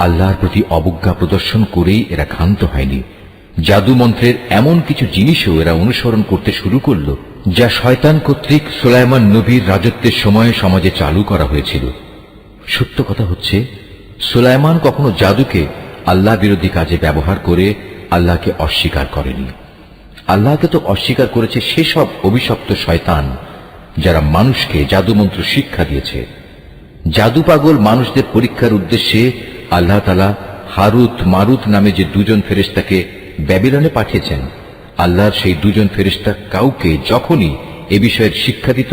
আল্লাহর প্রতি অবজ্ঞা প্রদর্শন করেই এরা ক্ষান্ত হয়নি। জাদু মন্ত্রের এমন কিছু জিনিসও এরা অনুসরণ করতে শুরু করল, যা শয়তান কর্তৃক সোলাইমান নবীর রাজত্বের সময়ে সমাজে চালু করা হয়েছিল। সত্য কথা হচ্ছে, সুলাইমান কখনো জাদুকে আল্লাহ বিরোধী কাজে ব্যবহার করে আল্লাহকে অস্বীকার করেনি। আল্লাহকে তো অস্বীকার করেছে সেসব অভিশপ্ত শয়তান, যারা মানুষকে জাদুমন্ত্র শিক্ষা দিয়েছে। জাদু পাগল মানুষদের পরীক্ষার উদ্দেশ্যে আল্লাহ তালা হারুত মারুত নামে যে দুজন ফেরিস্তাকে ব্যাবিলনে পাঠিয়েছেন, আল্লাহর সেই দুজন ফেরেস্তা কাউকে যখনই এ বিষয়ের শিক্ষা দিত,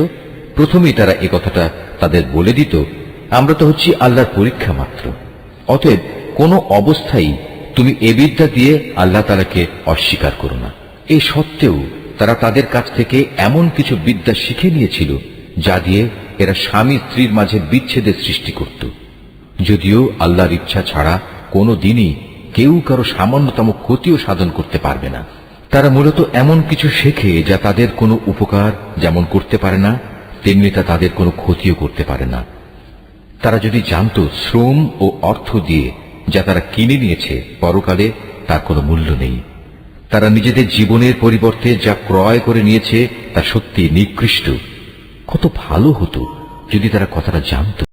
প্রথমেই তারা এ কথাটা তাদের বলে দিত, আমরা তো হচ্ছি আল্লাহর পরীক্ষা মাত্র। অতএব কোনো অবস্থায় তুমি এ বিদ্যা দিয়ে আল্লাহ তালাকে অস্বীকার করো না। এ সত্ত্বেও তারা তাদের কাছ থেকে এমন কিছু বিদ্যা শিখে নিয়েছিল, যা দিয়ে এরা স্বামী স্ত্রীর মাঝে বিচ্ছেদের সৃষ্টি করত। যদিও আল্লাহর ইচ্ছা ছাড়া কোনো দিনই কেউ কারও সামান্যতম ক্ষতিও সাধন করতে পারবে না। তারা মূলত এমন কিছু শেখে যা তাদের কোনো উপকার যেমন করতে পারে না, তেমনি তা তাদের কোনো ক্ষতিও করতে পারে না। তারা যদি জানত শ্রম ও অর্থ দিয়ে যা তারা কিনে নিয়েছে পরকালে, তার কোনো মূল্য নেই। তারা নিজেদের জীবনের পরিবর্তে যা ক্রয় করে নিয়েছে, তা সত্যি নিকৃষ্ট। কত ভালো হতো যদি তারা কথাটা জানত।